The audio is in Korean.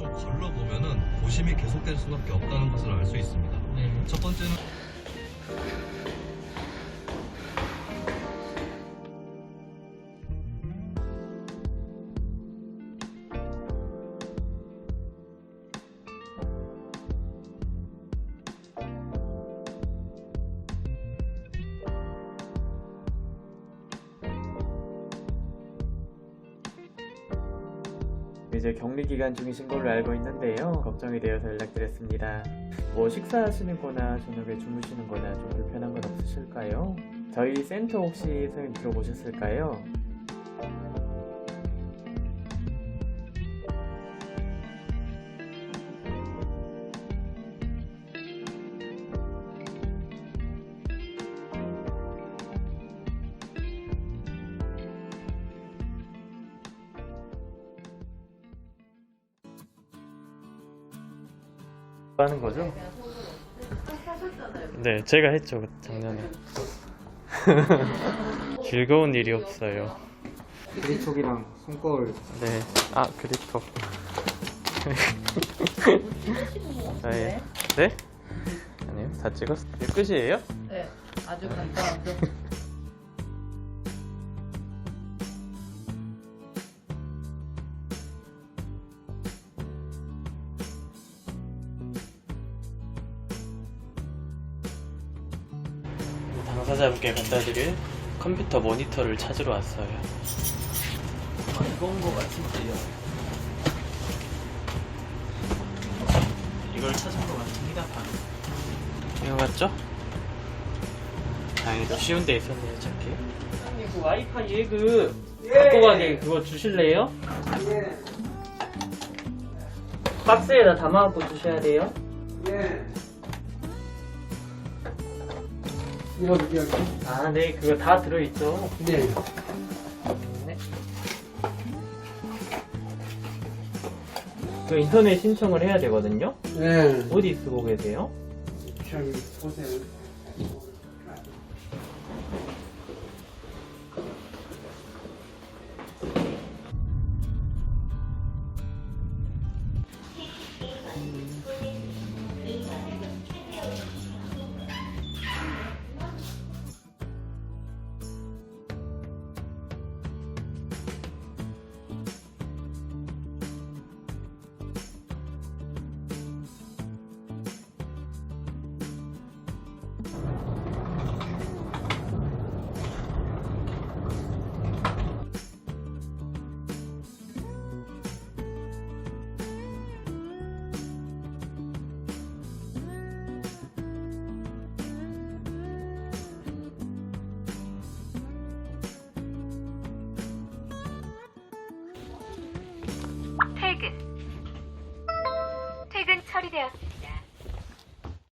줄좀 걸러보면은 고심이 계속될 수밖에 없다는 것을 알 수 있습니다. 네. 첫 번째는 이제 격리 기간 중이신 걸로 알고 있는데요. 걱정이 되어서 연락드렸습니다. 뭐 식사하시는 거나 저녁에 주무시는 거나 좀 불편한 건 없으실까요? 저희 센터 혹시 선생님 들어보셨을까요? 뭐 하는 거죠? 네, 제가 했죠 작년에. 즐거운 일이 없어요. 그립톡이랑 손거울 네, 아 그립톡. 네. 네? 아니요, 다 찍었어. 이게 끝이에요? 네, 아주 간단하죠. 당사자분께 갖다 드릴 컴퓨터 모니터를 찾으러 왔어요. 아, 이건 거 같은데요. 이걸 찾은 것 같습니다. 바로. 이거 맞죠? 다행히도 쉬운 데 있었네요, 찾기. 형님, 그 와이파이 예그 갖고 가게 그거 주실래요? 예. 박스에다 담아갖고 주셔야 돼요. 예. 여기 여기. 아, 네, 그거 다 들어있죠. 네. 네. 그 인터넷 신청을 해야 되거든요. 네. 어디 쓰고 계세요? 저기 보세요. 퇴근. 처리되었습니다.